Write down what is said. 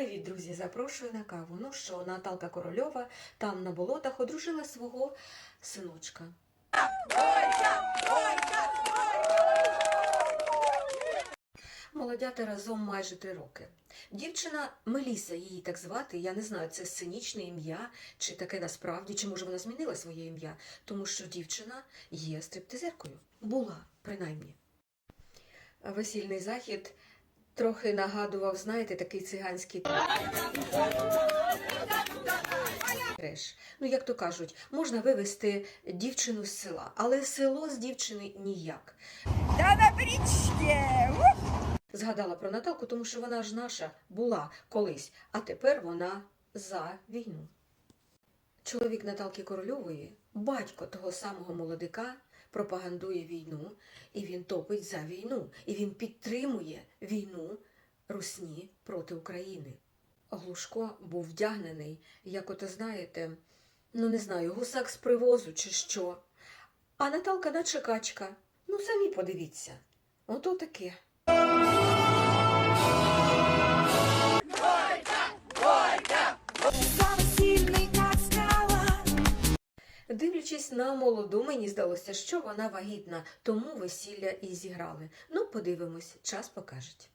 Привіт, друзі! Запрошую на каву. Ну що, Наталка Корольова там на болотах одружила свого синочка. Молодята разом майже три роки. Дівчина Меліса, її так звати. Я не знаю, це сценічне ім'я, чи таке насправді, чи може вона змінила своє ім'я, тому що дівчина є стриптизеркою. Була, принаймні. Весільний захід трохи нагадував, знаєте, такий циганський треш. Ну, як то кажуть, можна вивезти дівчину з села, але село з дівчини ніяк. Да! Згадала про Наталку, тому що вона ж наша була колись, а тепер вона за війну. Чоловік Наталки Корольової, батько того самого молодика, пропагандує війну, і він топить за війну, і він підтримує війну Русні проти України. Глушко був вдягнений, як ото знаєте, ну не знаю, гусак з привозу чи що. А Наталка наче качка. Ну, самі подивіться. Ото таке. Дивлячись на молоду, мені здалося, що вона вагітна, тому весілля і зіграли. Ну, подивимось, час покажеть.